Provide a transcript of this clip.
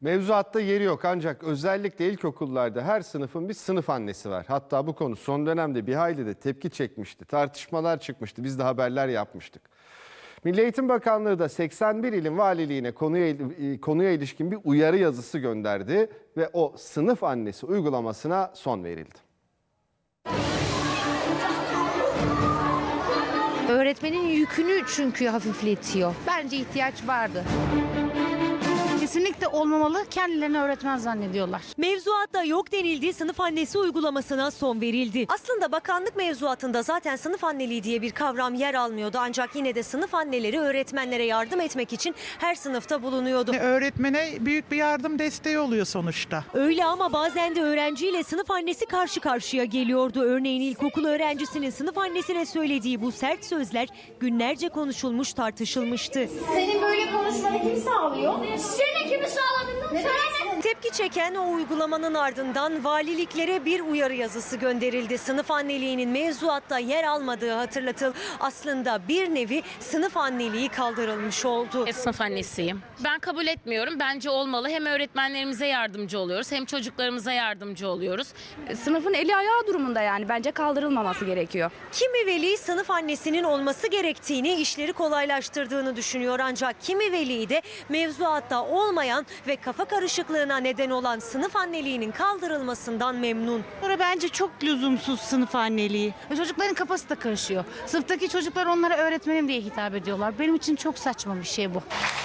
Mevzuatta yeri yok ancak özellikle ilkokullarda her sınıfın bir sınıf annesi var. Hatta bu konu son dönemde bir hayli de tepki çekmişti. Tartışmalar çıkmıştı. Biz de haberler yapmıştık. Milli Eğitim Bakanlığı da 81 ilin valiliğine konuya, e, konuya ilişkin bir uyarı yazısı gönderdi ve o sınıf annesi uygulamasına son verildi. Öğretmenin yükünü çünkü hafifletiyor. Bence ihtiyaç vardı. Kesinlikle olmamalı. Kendilerini öğretmen zannediyorlar. Mevzuatta yok denildiği sınıf annesi uygulamasına son verildi. Aslında bakanlık mevzuatında zaten sınıf anneliği diye bir kavram yer almıyordu. Ancak yine de sınıf anneleri öğretmenlere yardım etmek için her sınıfta bulunuyordu. Öğretmene büyük bir yardım desteği oluyor sonuçta. Öyle ama bazen de öğrenciyle sınıf annesi karşı karşıya geliyordu. Örneğin ilkokul öğrencisinin sınıf annesine söylediği bu sert sözler günlerce konuşulmuş tartışılmıştı. Senin böyle konuşmanı Tepki çeken o uygulamanın ardından valiliklere bir uyarı yazısı gönderildi. Sınıf anneliğinin mevzuatta yer almadığı hatırlatıl. Aslında bir nevi sınıf anneliği kaldırılmış oldu. E, Sınıf annesiyim. Ben kabul etmiyorum. Bence olmalı. Hem öğretmenlerimize yardımcı oluyoruz hem çocuklarımıza yardımcı oluyoruz. sınıfın eli ayağı durumunda yani bence kaldırılmaması gerekiyor. Kimi veli sınıf annesinin olması gerektiğini, işleri kolaylaştırdığını düşünüyor. Ancak kimi veli de mevzuatta olmayan ve kafa karışıklığına neden olan sınıf anneliğinin kaldırılmasından memnun. Bence çok lüzumsuz sınıf anneliği. Çocukların kafası da karışıyor. Sınıftaki çocuklar onlara öğretmenim diye hitap ediyorlar. Benim için çok saçma bir şey bu.